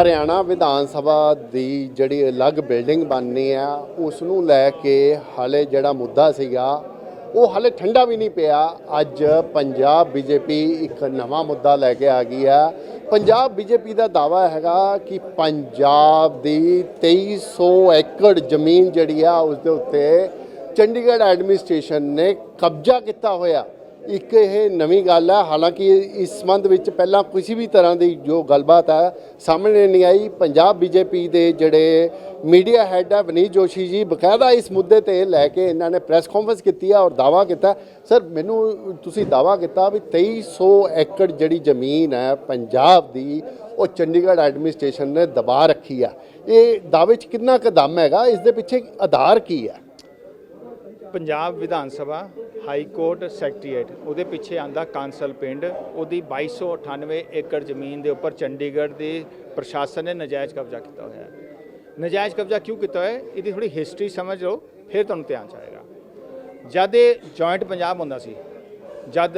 ਹਰਿਆਣਾ ਵਿਧਾਨ ਸਭਾ ਦੀ ਜਿਹੜੀ ਅਲੱਗ ਬਿਲਡਿੰਗ ਬਣਨੀ ਆ ਉਸ ਨੂੰ ਲੈ ਕੇ ਹਾਲੇ ਜਿਹੜਾ ਮੁੱਦਾ ਸੀਗਾ, ਉਹ ਹਾਲੇ ਠੰਡਾ ਵੀ ਨਹੀਂ ਪਿਆ। ਅੱਜ ਪੰਜਾਬ ਬੀਜੇਪੀ ਇੱਕ ਨਵਾਂ ਮੁੱਦਾ ਲੈ ਕੇ ਆ ਗਈ ਆ। ਪੰਜਾਬ ਬੀਜੇਪੀ ਦਾ ਦਾਵਾ ਹੈਗਾ ਕਿ ਪੰਜਾਬ ਦੀ 2300 ਏਕੜ ਜ਼ਮੀਨ ਜਿਹੜੀ ਆ ਉਸ ਦੇ ਉੱਤੇ ਚੰਡੀਗੜ੍ਹ ਐਡਮਿਨਿਸਟ੍ਰੇਸ਼ਨ ਨੇ ਕਬਜ਼ਾ ਕੀਤਾ ਹੋਇਆ। ਇੱਕ ਇਹ ਨਵੀਂ ਗੱਲ ਹੈ ਹਾਲਾਂਕਿ ਇਸ ਸੰਬੰਧ ਵਿੱਚ ਪਹਿਲਾਂ ਕਿਸੇ ਵੀ ਤਰ੍ਹਾਂ ਦੀ ਜੋ ਗੱਲਬਾਤ ਹੈ ਸਾਹਮਣੇ ਨਹੀਂ ਆਈ। ਪੰਜਾਬ ਬੀਜੇਪੀ ਦੇ ਜਿਹੜੇ ਮੀਡੀਆ ਹੈੱਡ ਹੈ ਵਨੀਤ ਜੋਸ਼ੀ ਜੀ, ਬਕਾਇਦਾ ਇਸ ਮੁੱਦੇ ਤੇ ਲੈ ਕੇ ਇਹਨਾਂ ਨੇ ਪ੍ਰੈਸ ਕਾਨਫਰੰਸ ਕੀਤੀ ਹੈ ਔਰ ਦਾਵਾ ਕੀਤਾ। ਸਰ, ਮੈਨੂੰ ਤੁਸੀਂ ਦਾਵਾ ਕੀਤਾ ਵੀ 2300 ਏਕੜ ਜਿਹੜੀ ਜ਼ਮੀਨ ਹੈ ਪੰਜਾਬ ਦੀ, ਉਹ ਚੰਡੀਗੜ੍ਹ ਐਡਮਿਨਿਸਟ੍ਰੇਸ਼ਨ ਨੇ ਦਬਾ ਰੱਖੀ ਆ। ਇਹ ਦਾਅਵੇ 'ਚ ਕਿੰਨਾ ਕੁ ਦਮ ਹੈਗਾ? ਇਸ ਦੇ ਪਿੱਛੇ ਆਧਾਰ ਕੀ ਹੈ Punjab Vidhan Sabha high court secretariat, ਉਹਦੇ ਪਿੱਛੇ ਆਂਦਾ ਕਾਂਸਲ ਪਿੰਡ, ਉਹਦੀ 2298 ਏਕੜ ਜ਼ਮੀਨ ਦੇ ਉੱਪਰ ਚੰਡੀਗੜ੍ਹ ਦੇ ਪ੍ਰਸ਼ਾਸਨ ਨੇ ਨਜਾਇਜ਼ ਕਬਜ਼ਾ ਕੀਤਾ ਹੋਇਆ ਹੈ। ਨਜਾਇਜ਼ ਕਬਜ਼ਾ ਕਿਉਂ ਕੀਤਾ ਹੋਇਆ ਇਹਦੀ ਥੋੜੀ ਹਿਸਟਰੀ ਸਮਝ ਲਓ, ਫਿਰ ਤੁਹਾਨੂੰ ਧਿਆਨ ਚ ਆਏਗਾ। ਜਦ ਇਹ ਜੁਆਇੰਟ ਪੰਜਾਬ ਹੁੰਦਾ ਸੀ, ਜਦ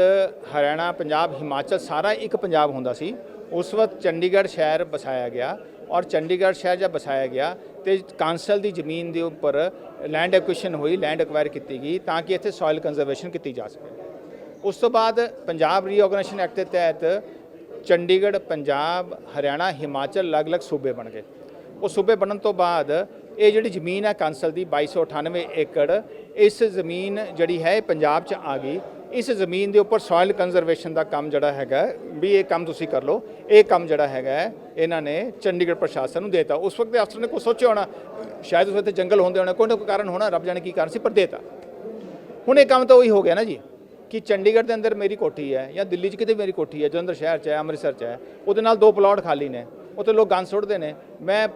ਹਰਿਆਣਾ, ਪੰਜਾਬ, ਹਿਮਾਚਲ ਸਾਰਾ ਇੱਕ ਪੰਜਾਬ ਹੁੰਦਾ ਸੀ, ਉਸ ਵਕਤ ਚੰਡੀਗੜ੍ਹ ਸ਼ਹਿਰ ਬਸਾਇਆ ਗਿਆ ਔਰ ਚੰਡੀਗੜ੍ਹ ਸ਼ਹਿਰ ਜਦ ਬਸਾਇਆ ਗਿਆ ਤੇ ਕਾਂਸਲ ਦੀ ਜ਼ਮੀਨ ਦੇ ਉੱਪਰ ਲੈਂਡ ਐਕੁਇਸ਼ਨ ਹੋਈ ਲੈਂਡ ਐਕਵਾਇਰ ਕੀਤੀ ਗਈ ਤਾਂ ਕਿ ਇੱਥੇ ਸੋਇਲ ਕੰਜ਼ਰਵੇਸ਼ਨ ਕੀਤੀ ਜਾ ਸਕੇ। ਉਸ ਤੋਂ ਬਾਅਦ ਪੰਜਾਬ ਰੀਆਰਗੇਨਾਈਜੇਸ਼ਨ ਐਕਟ ਦੇ ਤਹਿਤ ਚੰਡੀਗੜ੍ਹ, ਪੰਜਾਬ, ਹਰਿਆਣਾ, ਹਿਮਾਚਲ ਅਲੱਗ-ਅਲੱਗ ਸੂਬੇ ਬਣ ਗਏ। ਉਹ ਸੂਬੇ ਬਣਨ ਤੋਂ ਬਾਅਦ ਇਹ ਜਿਹੜੀ ਜ਼ਮੀਨ ਹੈ ਕਾਂਸਲ ਦੀ 2298 ਏਕੜ, ਇਸ ਜ਼ਮੀਨ ਜਿਹੜੀ ਹੈ ਇਹ ਪੰਜਾਬ 'ਚ ਆ ਗਈ। ਇਸ ਜ਼ਮੀਨ ਦੇ ਉੱਪਰ ਸੋਇਲ ਕੰਜ਼ਰਵੇਸ਼ਨ ਦਾ ਕੰਮ ਜਿਹੜਾ ਹੈਗਾ ਵੀ ਇਹ ਕੰਮ ਤੁਸੀਂ ਕਰ ਲਓ, ਇਹ ਕੰਮ ਜਿਹੜਾ ਹੈਗਾ ਇਹਨਾਂ ਨੇ ਚੰਡੀਗੜ੍ਹ ਪ੍ਰਸ਼ਾਸਨ ਨੂੰ ਦੇਤਾ। ਉਸ ਵਕਤ ਦੇ ਅਫਸਰ ਨੇ ਕੁਛ ਸੋਚਿਆ ਹੋਣਾ, ਸ਼ਾਇਦ ਉਸ ਵਕਤ ਜੰਗਲ ਹੁੰਦੇ ਹੋਣਾ, ਕੋਈ ਨਾ ਕੋਈ ਕਾਰਨ ਹੋਣਾ, ਰੱਬ ਜਾਣੇ ਕੀ ਕਾਰਨ ਸੀ, ਪਰ ਦੇਤਾ। ਹੁਣ ਇਹ ਕੰਮ ਤਾਂ ਉਹੀ ਹੋ ਗਿਆ ਨਾ ਜੀ, ਕਿ ਚੰਡੀਗੜ੍ਹ ਦੇ ਅੰਦਰ ਮੇਰੀ ਕੋਠੀ ਹੈ ਜਾਂ ਦਿੱਲੀ 'ਚ ਕਿਤੇ ਮੇਰੀ ਕੋਠੀ ਹੈ ਜਲੰਧਰ ਸ਼ਹਿਰ 'ਚ ਹੈ, ਅੰਮ੍ਰਿਤਸਰ 'ਚ ਹੈ, ਉਹਦੇ ਨਾਲ ਦੋ ਪਲਾਟ ਖਾਲੀ ਨੇ, ਉੱਥੇ ਲੋਕ ਗੰਦ ਸੁੱਟਦੇ ਨੇ। ਮੈਂ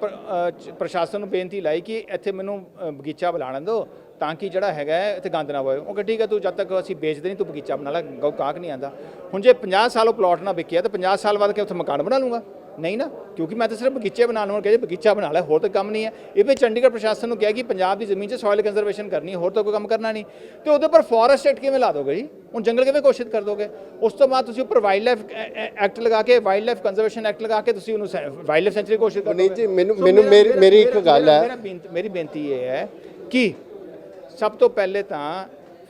ਪ੍ਰਸ਼ਾਸਨ ਨੂੰ ਬੇਨਤੀ ਲਾਈ ਕਿ ਇੱਥੇ ਮੈਨੂੰ ਬਗੀਚਾ ਬਣਾ ਦਿਓ ਤਾਂ ਕਿ ਜਿਹੜਾ ਹੈਗਾ ਇੱਥੇ ਗੰਦ ਨਾ ਹੋਵੇ ਉਹ ਠੀਕ ਹੈ ਤੂੰ ਜਦ ਤੱਕ ਅਸੀਂ ਵੇਚਦੇ ਨਹੀਂ ਤੂੰ ਬਗੀਚਾ ਬਣਾ ਲੈ ਗਾਉ ਕਾਕ ਨਹੀਂ ਆਂਦਾ। ਹੁਣ ਜੇ 50 ਸਾਲ ਉਹ ਪਲਾਟ ਨਾ ਵਿਕਿਆ ਤਾਂ 50 ਸਾਲ ਬਾਅਦ ਕਿ ਉੱਥੇ ਮਕਾਨ ਬਣਾ ਲੂੰਗਾ। ਨਹੀਂ ਨਾ ਕਿਉਂਕਿ ਮੈਂ ਤਾਂ ਸਿਰਫ ਬਗੀਚੇ ਬਣਾ ਲਵਾਂ ਕਹਿੰਦੇ ਬਗੀਚਾ ਬਣਾ ਲੈ ਹੋਰ ਤਾਂ ਕੰਮ ਨਹੀਂ ਹੈ। ਇਹ ਵੀ ਚੰਡੀਗੜ੍ਹ ਪ੍ਰਸ਼ਾਸਨ ਨੂੰ ਕਿਹਾ ਕਿ ਪੰਜਾਬ ਦੀ ਜ਼ਮੀਨ 'ਚ ਸੋਇਲ ਕੰਜ਼ਰਵੇਸ਼ਨ ਕਰਨੀ ਹੋਰ ਤਾਂ ਕੋਈ ਕੰਮ ਕਰਨਾ ਨਹੀਂ। ਤੇ ਉਹਦੇ ਪਰ ਫੋਰੈਸਟ ਐਕਟ ਕਿਵੇਂ ਲਾ ਦੋਗੇ ਜੀ? ਹੁਣ ਜੰਗਲ ਕਿਵੇਂ ਘੋਸ਼ਿਤ ਕਰ ਦੋਗੇ? ਉਸ ਤੋਂ ਬਾਅਦ ਤੁਸੀਂ ਉੱਪਰ ਵਾਈਲਡ ਲਾਈਫ ਐਕਟ ਲਗਾ ਕੇ ਵਾਈਲਡ ਲਾਈਫ ਕੰਜ਼ਰਵੇਸ਼ਨ ਐਕਟ ਲਗਾ ਕੇ ਤੁਸੀਂ ਉਹਨੂੰ ਵਾਈਲਡ ਲਾਈਫ ਸੈਂਚੁਰੀ ਘੋਸ਼ਿਤ ਕਰ ਦੋਗੇ ਜੀ, ਮੈਨੂੰ- ਮੈਨੂੰ- ਮੇਰਾ- ਇੱਕ ਗੱਲ ਹੈ। ਮੇਰੀ ਬੇਨਤੀ ਇਹ ਹੈ ਕਿ ਸਭ ਤੋਂ ਪਹਿਲੇ ਤਾਂ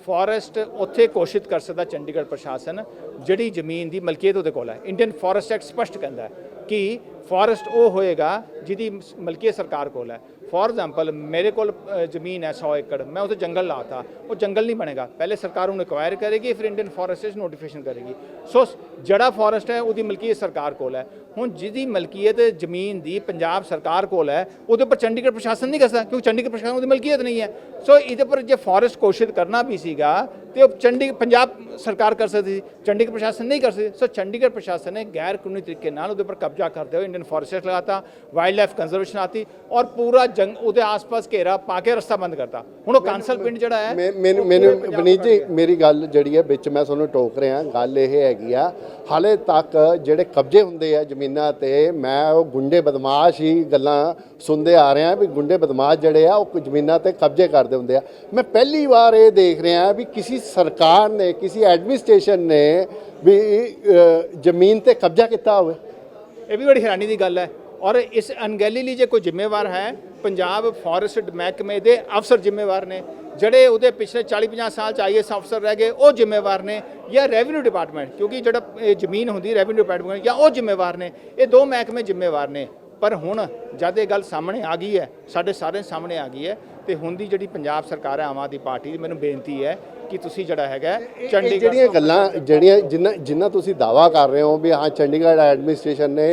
ਫੋਰੈਸਟ ਉੱਥੇ ਘੋਸ਼ਿਤ ਕਰ ਸਕਦਾ ਚੰਡੀਗੜ੍ਹ ਪ੍ਰਸ਼ਾਸਨ, ਜਿਹੜੀ ਜ਼ਮੀਨ ਦੀ ਮਲਕੀਅਤ ਉਹਦੇ ਕੋਲ ਹੈ। ਇੰਡੀਅਨ ਫੋਰੈਸਟ ਐਕਟ ਸਪਸ਼ਟ ਕਹਿੰਦਾ ਕਿ ਫੋਰੈਸਟ ਉਹ ਹੋਏਗਾ ਜਿਹਦੀ ਮਲਕੀਅਤ ਸਰਕਾਰ ਕੋਲ ਹੈ। ਫੋਰ ਐਗਜ਼ਾਮਪਲ ਮੇਰੇ ਕੋਲ ਜ਼ਮੀਨ ਹੈ 100 ਏਕੜ, ਮੈਂ ਉੱਥੇ ਜੰਗਲ ਲਾਤਾ, ਉਹ ਜੰਗਲ ਨਹੀਂ ਬਣੇਗਾ। ਪਹਿਲੇ ਸਰਕਾਰ ਉਹਨੂੰ ਐਕਵਾਇਰ ਕਰੇਗੀ, ਫਿਰ ਇੰਡੀਅਨ ਫੋਰੈਸਟ ਨੋਟੀਫਿਕੇਸ਼ਨ ਕਰੇਗੀ। ਸੋ ਜਿਹੜਾ ਫੋਰੈਸਟ ਹੈ, ਉਹਦੀ ਮਲਕੀਅਤ ਸਰਕਾਰ ਕੋਲ ਹੈ। ਹੁਣ ਜਿਹਦੀ ਮਲਕੀਅਤ ਜ਼ਮੀਨ ਦੀ ਪੰਜਾਬ ਸਰਕਾਰ ਕੋਲ ਹੈ, ਉਹਦੇ ਉੱਪਰ ਚੰਡੀਗੜ੍ਹ ਪ੍ਰਸ਼ਾਸਨ ਨਹੀਂ ਕਰਦਾ ਕਿਉਂਕਿ ਚੰਡੀਗੜ੍ਹ ਪ੍ਰਸ਼ਾਸਨ ਉਹਦੀ ਮਲਕੀਅਤ ਨਹੀਂ ਹੈ। ਸੋ ਇਹਦੇ ਪਰ ਜੇ ਫੋਰੈਸਟ ਘੋਸ਼ਿਤ ਕਰਨਾ ਵੀ ਸੀਗਾ ਤੇ ਉਹ ਚੰਡੀ ਪੰਜਾਬ ਸਰਕਾਰ ਕਰ ਸਕਦੀ ਸੀ ਚੰਡੀਗੜ੍ਹ ਪ੍ਰਸ਼ਾਸਨ ਨਹੀਂ ਕਰ ਸਕਦੀ। ਸੋ ਚੰਡੀਗੜ੍ਹ ਪ੍ਰਸ਼ਾਸਨ ਨੇ ਗੈਰ ਕਾਨੂੰਨੀ ਤਰੀਕੇ ਨਾਲ ਉਹਦੇ ਉੱਪਰ ਕਬਜ਼ਾ ਕਰਦੇ ਹੋਏ ਇੰਡੀਅਨ ਫੋਰੈਸਟ ਲਗਾਤਾ ਵਾਈਲਡ ਲਾਈਫ ਕੰਜ਼ਰਵੇਸ਼ਨ ਆਤੀ ਔਰ ਪੂਰਾ ਜੰਗ ਉਹਦੇ ਆਸ-ਪਾਸ ਘੇਰਾ ਪਾ ਕੇ ਰਸਤਾ ਬੰਦ ਕਰਤਾ। ਹੁਣ ਉਹ ਕਾਂਸਲ ਪਿੰਡ ਜਿਹੜਾ ਹੈ ਮੈਨੂੰ ਮੈਨੂੰ ਵਨੀਤ ਜੀ ਮੇਰੀ ਗੱਲ ਜਿਹੜੀ ਹੈ ਵਿੱਚ ਮੈਂ ਤੁਹਾਨੂੰ ਟੋਕ ਰਿਹਾ ਗੱਲ ਇਹ ਹੈਗੀ ਆ ਹਾਲੇ ਤੱਕ ਜਿਹੜੇ ਕਬਜ਼ੇ ਹੁੰਦੇ ਆ ਜ਼ਮੀਨਾਂ ਤੇ ਮੈਂ ਉਹ ਗੁੰਡੇ ਬਦਮਾਸ਼ ਹੀ ਗੱਲਾਂ ਸੁਣਦੇ ਆ ਰਿਹਾ ਵੀ ਗੁੰਡੇ ਬਦਮਾਸ਼ ਜਿਹੜੇ ਆ ਉਹ ਜ਼ਮੀਨਾਂ ਤੇ ਕਬਜ਼ੇ ਕਰਦੇ ਹੁੰਦੇ ਆ। ਮੈਂ ਪਹਿਲੀ ਵਾਰ ਇਹ ਦੇਖ ਰਿਹਾ ਵੀ ਕਿਸੇ ਸਰਕਾਰ ਨੇ, ਕਿਸੇ ਐਡਮਿਨਿਸਟ੍ਰੇਸ਼ਨ ਨੇ ਵੀ ਜ਼ਮੀਨ ਤੇ ਕਬਜ਼ਾ ਕੀਤਾ ਹੋਵੇ। ਇਹ ਵੀ ਬੜੀ ਹੈਰਾਨੀ ਦੀ ਗੱਲ ਹੈ। ਔਰ ਇਸ ਅਣਗਹਿਲੀ ਲਈ ਜੇ ਕੋਈ ਜ਼ਿੰਮੇਵਾਰ ਹੈ, ਪੰਜਾਬ ਫੋਰੈਸਟ ਮਹਿਕਮੇ ਦੇ ਅਫਸਰ ਜ਼ਿੰਮੇਵਾਰ ਨੇ। ਜਿਹੜੇ ਉਹਦੇ ਪਿਛਲੇ 40-50 ਸਾਲ ਚ ਆਈਐਸ ਅਫਸਰ ਰਹਿ ਗਏ, ਉਹ ਜ਼ਿੰਮੇਵਾਰ ਨੇ। ਜਾਂ ਰੈਵਨਿਊ ਡਿਪਾਰਟਮੈਂਟ, ਕਿਉਂਕਿ ਜਿਹੜਾ, ਇਹ ਜ਼ਮੀਨ ਹੁੰਦੀ ਰੈਵਨਿਊ ਡਿਪਾਰਟਮੈਂਟ ਜਾਂ ਉਹ ਜ਼ਿੰਮੇਵਾਰ ਨੇ। ਇਹ ਦੋ ਮਹਿਕਮੇ ਜ਼ਿੰਮੇਵਾਰ ਨੇ। ਪਰ ਹੁਣ ਜਦ ਇਹ ਗੱਲ ਸਾਹਮਣੇ ਆ ਗਈ ਹੈ ਸਾਡੇ ਸਾਰੇ ਸਾਹਮਣੇ ਆ ਗਈ ਹੈ ਤੇ ਹੁਣ ਦੀ ਜਿਹੜੀ ਪੰਜਾਬ ਸਰਕਾਰ ਹੈ ਆਮ ਆਦਮੀ ਪਾਰਟੀ ਦੀ ਮੈਨੂੰ ਬੇਨਤੀ ਹੈ ਕਿ ਤੁਸੀਂ ਜਿਹੜਾ ਹੈਗਾ ਚੰਡੀਗੜ੍ਹ ਜਿਹੜੀਆਂ ਗੱਲਾਂ ਜਿਹੜੀਆਂ ਜਿੰਨਾ ਜਿੰਨਾ ਤੁਸੀਂ ਦਾਵਾ ਕਰ ਰਹੇ ਹੋ ਵੀ ਹਾਂ ਚੰਡੀਗੜ੍ਹ ਐਡਮਿਨਿਸਟ੍ਰੇਸ਼ਨ ਨੇ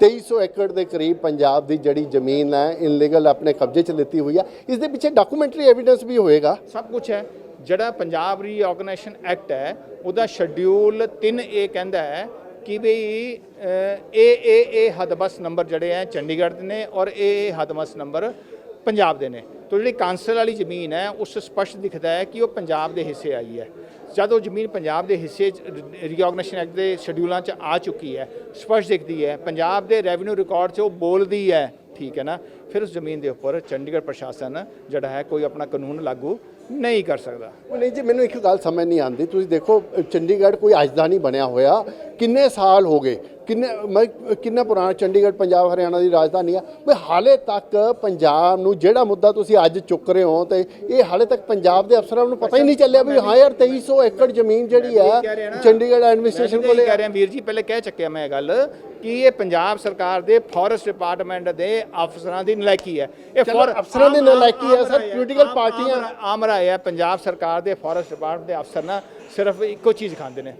2300 ਏਕੜ ਦੇ ਕਰੀਬ ਪੰਜਾਬ ਦੀ ਜਿਹੜੀ ਜ਼ਮੀਨ ਹੈ ਇਨਲੀਗਲ ਆਪਣੇ ਕਬਜ਼ੇ 'ਚ ਲਿੱਤੀ ਹੋਈ ਆ ਇਸ ਦੇ ਪਿੱਛੇ ਡਾਕੂਮੈਂਟਰੀ ਐਵੀਡੈਂਸ ਵੀ ਹੋਏਗਾ। ਸਭ ਕੁਝ ਹੈ। ਜਿਹੜਾ ਪੰਜਾਬ ਰੀਆਰਗੇਨਾਈਜੇਸ਼ਨ ਐਕਟ ਹੈ ਉਹਦਾ ਸ਼ਡਿਊਲ 3A ਕਹਿੰਦਾ ਹੈ ਕਿ ਵੀ ਅ, ਇਹ ਇਹ ਇਹ ਹਦਬਸ ਨੰਬਰ ਜਿਹੜੇ ਹੈ ਚੰਡੀਗੜ੍ਹ ਦੇ ਨੇ ਔਰ ਇਹ ਇਹ ਹਦਬਸ ਨੰਬਰ ਪੰਜਾਬ ਦੇ ਨੇ। ਤੋ ਜਿਹੜੀ ਕਾਂਸਲ ਵਾਲੀ ਜ਼ਮੀਨ ਹੈ ਉਸ 'ਚ ਸਪਸ਼ਟ ਦਿਖਦਾ ਹੈ ਕਿ ਉਹ ਪੰਜਾਬ ਦੇ ਹਿੱਸੇ ਆਈ ਹੈ ਜਦ ਉਹ ਜ਼ਮੀਨ ਪੰਜਾਬ ਦੇ ਹਿੱਸੇ ਰੀਆਰਗੇਨਾਈਜੇਸ਼ਨ ਐਕਟ ਦੇ ਸ਼ਡਿਊਲਾਂ 'ਚ ਆ ਚੁੱਕੀ ਹੈ ਸਪਸ਼ਟ ਦਿਖਦੀ ਹੈ ਪੰਜਾਬ ਦੇ ਰੈਵਨਿਊ ਰਿਕਾਰਡ 'ਚ ਉਹ ਬੋਲਦੀ ਹੈ ਠੀਕ ਹੈ ਨਾ। ਫਿਰ ਉਸ ਜ਼ਮੀਨ ਦੇ ਉੱਪਰ ਚੰਡੀਗੜ੍ਹ ਪ੍ਰਸ਼ਾਸਨ ਜਿਹੜਾ ਹੈ ਕੋਈ ਆਪਣਾ ਕਾਨੂੰਨ ਲਾਗੂ ਨਹੀਂ ਕਰ ਸਕਦਾ। ਉਹ ਨਹੀਂ ਜੀ, ਮੈਨੂੰ ਇੱਕ ਗੱਲ ਸਮਝ ਨਹੀਂ ਆਉਂਦੀ। ਤੁਸੀਂ ਦੇਖੋ, ਚੰਡੀਗੜ੍ਹ ਕੋਈ ਅੱਜ ਦਾ ਨਹੀਂ ਬਣਿਆ ਹੋਇਆ। ਕਿੰਨੇ ਸਾਲ ਹੋ ਗਏ? ਕਿੰਨੇ ਮੈਂ ਕਿੰਨਾ ਪੁਰਾਣਾ ਚੰਡੀਗੜ੍ਹ ਪੰਜਾਬ ਹਰਿਆਣਾ ਦੀ ਰਾਜਧਾਨੀ ਆ। ਵੀ ਹਾਲੇ ਤੱਕ ਪੰਜਾਬ ਨੂੰ ਜਿਹੜਾ ਮੁੱਦਾ ਤੁਸੀਂ ਅੱਜ ਚੁੱਕ ਰਹੇ ਹੋ ਤੇ ਇਹ ਹਾਲੇ ਤੱਕ ਪੰਜਾਬ ਦੇ ਅਫਸਰਾਂ ਨੂੰ ਪਤਾ ਹੀ ਨਹੀਂ ਚੱਲਿਆ ਵੀ ਹਾਂ ਯਾਰ 2300 ਏਕੜ ਜ਼ਮੀਨ ਜਿਹੜੀ ਆ। ਚੰਡੀਗੜ੍ਹ ਐਡਮਿਨਿਸਟ੍ਰੇਸ਼ਨ ਮੈਂ ਕੋਲੇ ਕਹਿ ਰਿਹਾ ਵੀਰ ਜੀ ਪਹਿਲੇ ਕਹਿ ਚੱਕਿਆ ਮੈਂ ਇਹ ਗੱਲ ਕਿ ਇਹ ਪੰਜਾਬ ਸਰਕਾਰ ਦੇ ਫੋਰੈਸਟ ਡਿਪਾਰਟਮੈਂਟ ਦੇ ਅਫਸਰਾਂ ਦੀ ਨਲਾਇਕੀ ਹੈ। ਇਹ for- ਅਫਸਰਾਂ ਦੀ ਨਲਾਇਕੀ ਹੈ, ਸਰ, ਆਮ- ਪਾਰਟੀਆਂ- ਆਮ- ਆਮ ਰਾਏ ਹੈ ਪੰਜਾਬ ਸਰਕਾਰ ਦੇ ਫੋਰੈਸਟ ਡਿਪਾਰਟਮੈਂਟ ਦੇ ਅਫਸਰ ਨਾ ਸਿਰਫ ਇੱਕੋ ਚੀਜ਼ ਖਾਂਦੇ ਨੇ।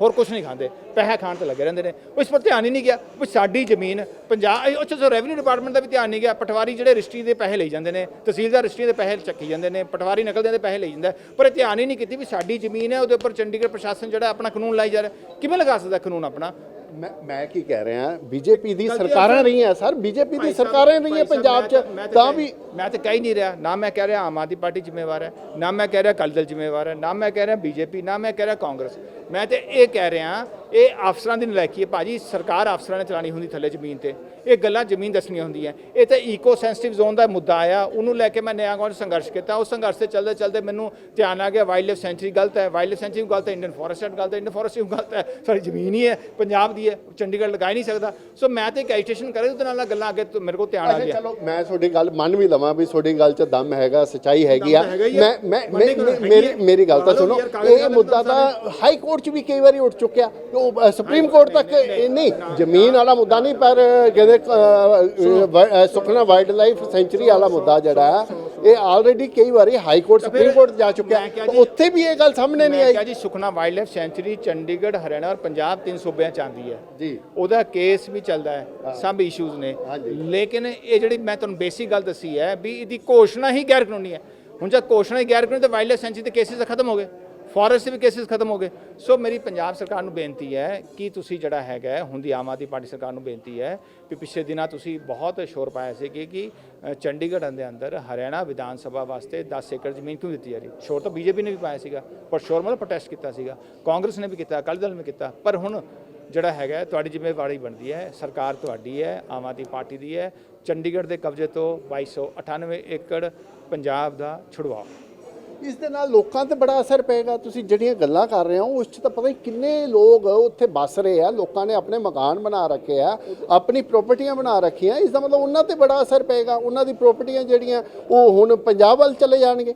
ਹੋਰ ਕੁਝ ਨਹੀਂ ਖਾਂਦੇ। ਪੈਸਾ ਖਾਣ ਤੇ ਲੱਗੇ ਰਹਿੰਦੇ ਨੇ। ਉਸ ਪਰ ਧਿਆਨ ਹੀ ਨਹੀਂ ਗਿਆ। ਵੀ ਸਾਡੀ ਜ਼ਮੀਨ ਪੰਜਾਬ ਇਹ ਉੱਥੇ ਰੈਵਨਿਊ ਡਿਪਾਰਟਮੈਂਟ ਦਾ ਵੀ ਧਿਆਨ ਨਹੀਂ ਗਿਆ। ਪਟਵਾਰੀ ਜਿਹੜੇ ਰਜਿਸਟਰੀ ਦੇ ਪੈਸੇ ਲਈ ਜਾਂਦੇ ਨੇ, ਤਹਿਸੀਲਦਾਰ ਰਜਿਸਟਰੀ ਦੇ ਪੈਸੇ ਚੱਕੀ ਜਾਂਦੇ ਨੇ, ਪਟਵਾਰੀ ਨਕਲ ਦੇ ਪੈਸੇ ਲਈ ਜਾਂਦਾ ਪਰ ਇਹ ਧਿਆਨ ਹੀ ਨਹੀਂ ਕੀਤੀ ਵੀ ਸਾਡੀ ਜ਼ਮੀਨ ਹੈ, ਉਹਦੇ ਉੱਪਰ ਚੰਡੀਗੜ੍ਹ ਪ੍ਰਸ਼ਾਸਨ ਜਿਹੜਾ ਆਪਣਾ ਕਾਨੂੰਨ ਲਾਈ ਜਾ ਰਿਹਾ। ਕਿਵੇਂ ਲਗਾ ਸਕਦਾ ਕਾਨੂੰਨ ਆਪਣਾ? ਮੈਂ ਮੈਂ ਕੀ ਕਹਿ ਰਿਹਾ ਬੀਜੇਪੀ ਦੀ ਸਰਕਾਰਾਂ ਰਹੀਆਂ ਸਰ ਬੀਜੇਪੀ ਦੀ ਸਰਕਾਰਾਂ ਰਹੀਆਂ ਪੰਜਾਬ 'ਚ ਤਾਂ ਵੀ ਮੈਂ ਤਾਂ ਕਹਿ ਨਹੀਂ ਰਿਹਾ। ਨਾ ਮੈਂ ਕਹਿ ਰਿਹਾ ਆਮ ਆਦਮੀ ਪਾਰਟੀ ਜ਼ਿੰਮੇਵਾਰ ਹੈ ਨਾ ਮੈਂ ਕਹਿ ਰਿਹਾ ਅਕਾਲੀ ਦਲ ਜ਼ਿੰਮੇਵਾਰ ਹੈ ਨਾ ਮੈਂ ਕਹਿ ਰਿਹਾ ਬੀਜੇਪੀ ਨਾ ਮੈਂ ਕਹਿ ਰਿਹਾ ਕਾਂਗਰਸ। ਮੈਂ ਤੇ ਇਹ ਕਹਿ ਰਿਹਾ ਇਹ ਅਫਸਰਾਂ ਦੀ ਨਲਾਇਕੀ ਹੈ ਭਾਜੀ ਸਰਕਾਰ ਅਫਸਰਾਂ ਨੇ ਚਲਾਣੀ ਹੁੰਦੀ ਥੱਲੇ ਜ਼ਮੀਨ ਤੇ। ਇਹ ਗੱਲਾਂ ਜ਼ਮੀਨ ਦੱਸਣੀਆਂ ਹੁੰਦੀਆਂ। ਇਹ ਤਾਂ ਈਕੋ ਸੈਂਸਿਟਿਵ ਜ਼ੋਨ ਦਾ ਮੁੱਦਾ ਆਇਆ ਉਹਨੂੰ ਲੈ ਕੇ ਮੈਂ ਨਿਆਂਗੌਂਡ ਸੰਘਰਸ਼ ਕੀਤਾ। ਉਸ ਸੰਘਰਸ਼ ਤੇ ਚੱਲਦੇ ਚੱਲਦੇ ਮੈਨੂੰ ਧਿਆਨ ਆ ਗਿਆ ਵਾਈਲਡ ਲਾਈਫ ਸੈਂਚੁਰੀ ਗਲਤ ਹੈ ਵਾਈਲਡ ਲਾਈਫ ਸੈਂਚੁਰੀ ਗਲਤ ਹੈ ਇੰਡੀਅਨ ਫੋਰੈਸਟ ਗਲਤ ਹੈ ਇੰਡੀਅਨ ਫੋਰੈਸਟ ਗਲਤ ਹੈ। ਸਾਡੀ ਜ਼ਮੀਨ ਹੀ ਹੈ ਪੰਜਾਬ ਦੀ ਹੈ ਚੰਡੀਗੜ੍ਹ ਲਗਾ ਹੀ ਨਹੀਂ ਸਕਦਾ। ਸੋ ਮੈਂ ਤੇ ਇੱਕ ਐਜੀਟੇਸ਼ਨ ਕਰੇ ਉਹਦੇ ਨਾਲ ਨਾਲ ਗੱਲਾਂ ਅੱਗੇ ਮੇਰੇ ਕੋਲ ਧਿਆਨ ਆ ਗਿਆ। ਚਲੋ ਮੈਂ ਤੁਹਾਡੀ ਗੱਲ ਮੰਨ ਵੀ ਲਵਾਂ ਵੀ ਤੁਹਾਡੀ ਗੱਲ 'ਚ ਦਮ ਹੈਗਾ ਸਚਾਈ ਹੈਗੀ ਆ। ਮੈਂ ਮੈਂ ਮੇਰੀ। ਮੇਰੀ ਗੱਲ ਤਾਂ ਸੁਣੋ ਇਹ ਮੁੱਦਾ ਤਾਂ ਹਾਈ ਕੋਰਟ 'ਚ ਵੀ ਕਈ ਵਾਰੀ ਉੱਠ ਚੁੱਕਿਆ। ਉਹ ਸੁਪਰੀਮ ਕੋਰਟ ਤੱਕ ਨਹੀਂ ਜ਼ਮੀਨ ਵਾਲਾ ਮੁੱਦਾ ਨਹੀਂ ਪਰ ਕਹਿੰਦੇ ਸੁਖਨਾ ਵਾਈਲਡ ਲਾਈਫ ਸੈਂਚੁਰੀ ਵਾਲਾ ਮੁੱਦਾ ਜਿਹੜਾ ਇਹ ਆਲਰੇਡੀ ਕਈ ਵਾਰੀ ਹਾਈ ਕੋਰਟ ਸੁਪਰੀਮ ਕੋਰਟ ਜਾ ਚੁੱਕਿਆ। ਉੱਥੇ ਵੀ ਇਹ ਗੱਲ ਸਾਹਮਣੇ ਨਹੀਂ ਆਈ। ਜੀ Sukhna wildlife sanctuary Chandigarh Haryana ਔਰ ਪੰਜਾਬ ਤਿੰਨ ਸੂਬਿਆਂ ਚ ਆਉਂਦੀ ਹੈ। ਜੀ। ਉਹਦਾ ਕੇਸ ਵੀ ਚੱਲਦਾ ਹੈ ਸਭ ਇਸ਼ੂਜ਼ ਨੇ। ਲੇਕਿਨ ਇਹ ਜਿਹੜੀ ਮੈਂ ਤੁਹਾਨੂੰ ਬੇਸਿਕ ਗੱਲ ਦੱਸੀ ਹੈ ਵੀ ਇਹਦੀ ਘੋਸ਼ਣਾ ਹੀ ਗੈਰ ਕਾਨੂੰਨੀ ਹੈ। ਹੁਣ ਜਦ ਘੋਸ਼ਣਾ ਹੀ ਗੈਰ ਕਾਨੂੰਨੀ ਤਾਂ ਵਾਈਲਡ ਲਾਈਫ ਸੈਂਚੁਰੀ ਦੇ ਕੇਸਿਸ ਖਤਮ ਹੋ ਗਏ। ਫੋਰੈਸਟ ਵੀ ਕੇਸਿਸ ਖਤਮ ਹੋ ਗਏ। ਸੋ ਮੇਰੀ ਪੰਜਾਬ ਸਰਕਾਰ ਨੂੰ ਬੇਨਤੀ ਹੈ ਕਿ ਤੁਸੀਂ ਜਿਹੜਾ ਹੈਗਾ ਹੈ, ਹੁਣ ਦੀ ਆਮ ਆਦਮੀ ਪਾਰਟੀ ਸਰਕਾਰ ਨੂੰ ਬੇਨਤੀ ਹੈ ਵੀ ਪਿਛਲੇ ਦਿਨਾਂ ਤੁਸੀਂ ਬਹੁਤ ਸ਼ੋਰ ਪਾਇਆ ਸੀ ਕਿ ਚੰਡੀਗੜ੍ਹ ਦੇ ਅੰਦਰ ਹਰਿਆਣਾ ਵਿਧਾਨ ਸਭਾ ਵਾਸਤੇ 10 ਏਕੜ ਜ਼ਮੀਨ ਕਿਉਂ ਦਿੱਤੀ ਜਾ ਰਹੀ? ਸ਼ੋਰ ਤਾਂ ਬੀਜੇਪੀ ਨੇ ਵੀ ਪਾਇਆ ਸੀਗਾ ਪਰ ਸ਼ੋਰ ਮਤਲਬ ਪ੍ਰੋਟੈਸਟ ਕੀਤਾ ਸੀਗਾ। ਕਾਂਗਰਸ ਨੇ ਵੀ ਕੀਤਾ ਅਕਾਲੀ ਦਲ ਨੇ ਕੀਤਾ ਪਰ ਹੁਣ ਜਿਹੜਾ ਹੈਗਾ ਤੁਹਾਡੀ ਜ਼ਿੰਮੇਵਾਰੀ ਬਣਦੀ ਹੈ ਸਰਕਾਰ ਤੁਹਾਡੀ ਹੈ ਆਮ ਆਦਮੀ ਪਾਰਟੀ ਦੀ ਹੈ। ਚੰਡੀਗੜ੍ਹ ਦੇ ਕਬਜ਼ੇ ਤੋਂ 2298 ਏਕੜ ਪੰਜਾਬ ਦਾ ਛੁਡਵਾਓ। ਇਸ ਦੇ ਨਾਲ ਲੋਕਾਂ ਤੇ ਬੜਾ ਅਸਰ ਪਏਗਾ। ਤੁਸੀਂ ਜਿਹੜੀਆਂ ਗੱਲਾਂ ਕਰ ਰਹੇ ਹੋ ਉਸ 'ਚ ਤਾਂ ਪਤਾ ਨਹੀਂ ਕਿੰਨੇ ਲੋਕ ਉੱਥੇ ਵੱਸ ਰਹੇ ਆ। ਲੋਕਾਂ ਨੇ ਆਪਣੇ ਮਕਾਨ ਬਣਾ ਰੱਖੇ ਆ ਆਪਣੀ ਪ੍ਰਾਪਰਟੀਆਂ ਬਣਾ ਰੱਖੀਆਂ। ਇਸ ਦਾ ਮਤਲਬ ਉਹਨਾਂ ਤੇ ਬੜਾ ਅਸਰ ਪਏਗਾ। ਉਹਨਾਂ ਦੀ ਪ੍ਰਾਪਰਟੀਆਂ ਜਿਹੜੀਆਂ ਉਹ ਹੁਣ ਪੰਜਾਬ ਵੱਲ ਚਲੇ ਜਾਣਗੇ।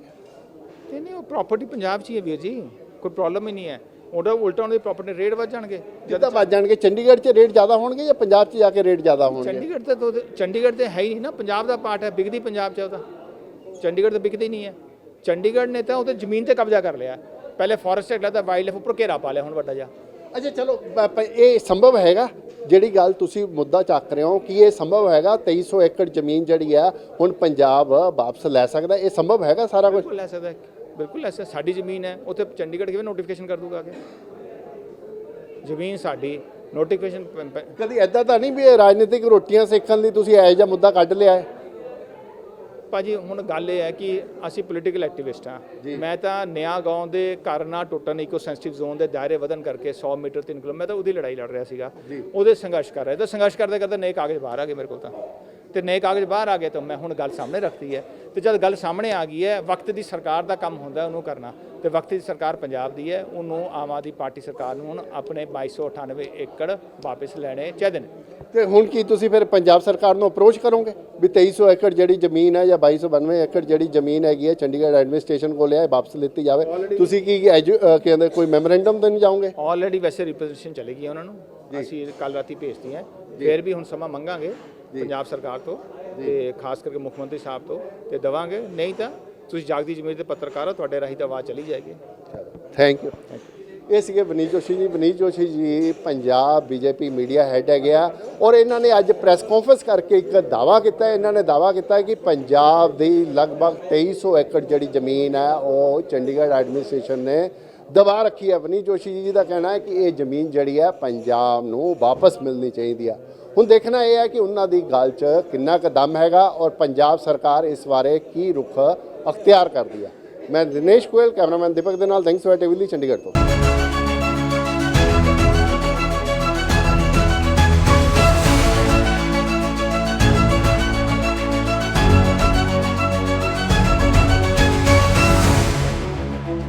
ਤੇ ਨਹੀਂ ਉਹ ਪ੍ਰਾਪਰਟੀ ਪੰਜਾਬ 'ਚ ਹੀ ਹੈ ਵੀਰ ਜੀ। ਕੋਈ ਪ੍ਰੋਬਲਮ ਹੀ ਨਹੀਂ ਹੈ। ਉਹਦਾ ਉਲਟਾ ਉਹਨਾਂ ਦੀ ਪ੍ਰਾਪਰਟੀ ਰੇਟ ਵੱਧ ਜਾਣਗੇ। ਜਿੱਦਾਂ ਵੱਜ ਜਾਣਗੇ। ਚੰਡੀਗੜ੍ਹ 'ਚ ਰੇਟ ਜ਼ਿਆਦਾ ਹੋਣਗੇ ਜਾਂ ਪੰਜਾਬ 'ਚ ਜਾ ਕੇ ਰੇਟ ਜ਼ਿਆਦਾ ਹੋਣਗੇ? ਚੰਡੀਗੜ੍ਹ ਤੇ ਚੰਡੀਗੜ੍ਹ ਤੇ ਹੈ ਹੀ ਨਹੀਂ ਨਾ। ਪੰਜਾਬ ਦਾ ਪਾਰਟ ਹੈ। ਵਿਕਦੀ ਪੰਜਾਬ 'ਚ ਉਹਦਾ ਚੰਡੀਗੜ੍ਹ ਤਾਂ ਵਿਕਦੀ ਨਹੀਂ ਹੈ। ਚੰਡੀਗੜ੍ਹ ਨੇ ਤਾਂ ਉਹਦੇ ਜ਼ਮੀਨ ਤੇ ਕਬਜ਼ਾ ਕਰ ਲਿਆ। ਪਹਿਲੇ ਫੋਰੈਸਟ ਐਕਟ ਦਾ ਵਾਈਲਡ ਲਾਈਫ ਉੱਪਰ ਘੇਰਾ ਪਾ ਲਿਆ ਹੁਣ ਵੱਡਾ ਜਿਹਾ। ਅੱਛਾ ਚਲੋ ਇਹ ਸੰਭਵ ਹੈਗਾ? ਜਿਹੜੀ ਗੱਲ ਤੁਸੀਂ ਮੁੱਦਾ ਚੱਕ ਰਹੇ ਹੋ ਕਿ ਇਹ ਸੰਭਵ ਹੈਗਾ 2300 ਏਕੜ ਜ਼ਮੀਨ ਜਿਹੜੀ ਆ ਹੁਣ ਪੰਜਾਬ ਵਾਪਸ ਲੈ ਸਕਦਾ ਇਹ ਸੰਭਵ ਹੈਗਾ ਸਾਰਾ ਕੁਝ ਲੈ ਸਕਦਾ ਬਿਲਕੁਲ ਲੈ ਸਕਦਾ। ਸਾਡੀ ਜ਼ਮੀਨ ਹੈ ਉੱਥੇ ਚੰਡੀਗੜ੍ਹ ਕਿਵੇਂ ਨੋਟੀਫਿਕੇਸ਼ਨ ਕਰ ਦੂਗਾ ਅੱਗੇ? ਜ਼ਮੀਨ ਸਾਡੀ ਨੋਟੀਫਿਕੇਸ਼ਨ ਕਦੀ ਐਦਾਂ ਤਾਂ ਨਹੀਂ ਵੀ ਇਹ ਰਾਜਨੀਤਿਕ ਰੋਟੀਆਂ ਸੇਕਣ ਲਈ ਤੁਸੀਂ ਇਹੋ ਜਿਹਾ ਮੁੱਦਾ ਕੱਢ ਲਿਆ ਹੈ? ਭਾਜੀ ਹੁਣ ਗੱਲ ਇਹ ਹੈ ਕਿ ਅਸੀਂ ਪੋਲੀਟੀਕਲ ਐਕਟਿਵਿਸਟ ਹਾਂ। ਮੈਂ ਤਾਂ ਨਿਆ ਗਾਉਂ ਦੇ ਘਰ ਨਾ ਟੁੱਟਣ ਇਕੋ ਸੈਂਸਿਟਿਵ ਜ਼ੋਨ ਦੇ ਦਾਇਰੇ ਵਧਣ ਕਰਕੇ 100 ਮੀਟਰ 3 ਕਿਲੋਮੀਟਰ ਮੈਂ ਤਾਂ ਉਹਦੀ ਲੜਾਈ ਲੜ ਰਿਹਾ ਸੀਗਾ। ਉਹਦੇ ਸੰਘਰਸ਼ ਕਰ ਰਿਹਾ। ਤਾਂ ਸੰਘਰਸ਼ ਕਰਦੇ ਕਰਦੇ ਨਏ ਕਾਗਜ਼ ਬਾਹਰ ਆ ਗਏ ਮੇਰੇ ਕੋਲ ਤਾਂ। ਤੇ ਨਏ ਕਾਗਜ਼ ਬਾਹਰ ਆ ਗਏ ਤਾਂ ਮੈਂ ਹੁਣ ਗੱਲ ਸਾਹਮਣੇ ਰੱਖਤੀ ਹੈ। ਤੇ ਜਦ ਗੱਲ ਸਾਹਮਣੇ ਆ ਗਈ ਹੈ ਵਕਤ ਦੀ ਸਰਕਾਰ ਦਾ ਕੰਮ ਹੁੰਦਾ ਉਹਨੂੰ ਕਰਨਾ। ਤੇ ਵਕਤ ਦੀ ਸਰਕਾਰ ਪੰਜਾਬ ਦੀ ਹੈ ਉਹਨੂੰ ਆਮ ਆਦਮੀ ਪਾਰਟੀ ਸਰਕਾਰ ਨੂੰ ਹੁਣ ਆਪਣੇ 2298 ਏਕੜ ਵਾਪਸ ਲੈਣੇ ਚਾਹੀਦੇ ਨੇ। ਤੇ ਹੁਣ ਕੀ ਤੁਸੀਂ ਫਿਰ ਪੰਜਾਬ ਸਰਕਾਰ ਨੂੰ ਅਪਰੋਚ ਕਰੋਗੇ? ਵੀ 2300 ਏਕੜ ਜਿਹੜੀ ਜ਼ਮੀਨ ਹੈ ਜਾਂ 2292 ਏਕੜ ਜਿਹੜੀ ਜ਼ਮੀਨ ਹੈਗੀ ਹੈ ਚੰਡੀਗੜ੍ਹ ਐਡਮਿਨਿਸਟ੍ਰੇਸ਼ਨ ਕੋਲ ਹੈ ਵਾਪਸ ਲਿੱਤੀ ਜਾਵੇ। ਤੁਸੀਂ ਕੀ ਐਜੂ- ਅ, ਕਹਿੰਦੇ ਕੋਈ ਮੈਮੋਰੈਂਡਮ ਦੇਣ ਜਾਓਗੇ? ਆਲਰੇਡੀ ਵੈਸੇ ਰਿਪੋਜੀਸ਼ਨ ਚਲੀ ਗਈ ਉਹਨਾਂ ਨੂੰ। ਅਸੀਂ ਕੱਲ ਰਾਤੀ ਭੇਜਤੀ ਹੈ ਫਿਰ ਵੀ ਹੁਣ ਸਮਾਂ ਮੰਗਾਂਗੇ ਪੰਜਾਬ ਸਰਕਾਰ ਤੋਂ। ਤੇ ਖਾਸ ਕਰਕੇ ਮੁੱਖ ਮੰਤਰੀ ਸਾਹਿਬ ਤੋਂ ਤੇ ਦਵਾਂਗੇ। ਨਹੀਂ ਤਾਂ ਤੁਸੀਂ ਜਾਗਦੀ ਜ਼ਮੀਰ ਦੇ ਪੱਤਰਕਾਰ ਹੋ, ਤੁਹਾਡੇ ਰਾਹੀਂ ਤਾਂ ਆਵਾਜ਼ ਚਲੀ ਜਾਏਗੀ। ਥੈਂਕ ਯੂ ਇਹ ਸੀਗੇ ਵਨੀਤ ਜੋਸ਼ੀ ਜੀ। ਵਨੀਤ ਜੋਸ਼ੀ ਜੀ ਪੰਜਾਬ ਬੀਜੇਪੀ ਮੀਡੀਆ ਹੈਡ ਹੈਗੇ ਆ ਔਰ ਇਹਨਾਂ ਨੇ ਅੱਜ ਪ੍ਰੈਸ ਕਾਨਫਰੰਸ ਕਰਕੇ ਇੱਕ ਦਾਵਾ ਕੀਤਾ। ਇਹਨਾਂ ਨੇ ਦਾਵਾ ਕੀਤਾ ਕਿ ਪੰਜਾਬ ਦੀ ਲਗਭਗ 2300 ਏਕੜ ਜਿਹੜੀ ਜ਼ਮੀਨ ਹੈ, ਉਹ ਚੰਡੀਗੜ੍ਹ ਐਡਮਿਨਿਸਟ੍ਰੇਸ਼ਨ ਨੇ ਦਬਾ ਰੱਖੀ ਹੈ। ਵਨੀਤ ਜੋਸ਼ੀ ਜੀ ਦਾ ਕਹਿਣਾ ਹੈ ਕਿ ਇਹ ਜ਼ਮੀਨ ਜਿਹੜੀ ਹੈ, ਪੰਜਾਬ ਨੂੰ ਵਾਪਸ ਮਿਲਣੀ ਚਾਹੀਦੀ ਆ ਹੁਣ ਦੇਖਣਾ ਇਹ ਹੈ ਕਿ ਉਹਨਾਂ ਦੀ ਗੱਲ 'ਚ ਕਿੰਨਾ ਕੁ ਦਮ ਹੈਗਾ ਔਰ ਪੰਜਾਬ ਸਰਕਾਰ ਇਸ ਬਾਰੇ ਕੀ ਰੁਖ ਅਖਤਿਆਰ ਕਰਦੀ ਹੈ। ਮੈਂ ਦਿਨੇਸ਼ ਗੋਇਲ, ਕੈਮਰਾਮੈਨ ਦੀਪਕ ਦੇ ਨਾਲ ਥੈਂਕਸ ਫॉर ਟੀਵੀ ਚੰਡੀਗੜ੍ਹ ਤੋਂ।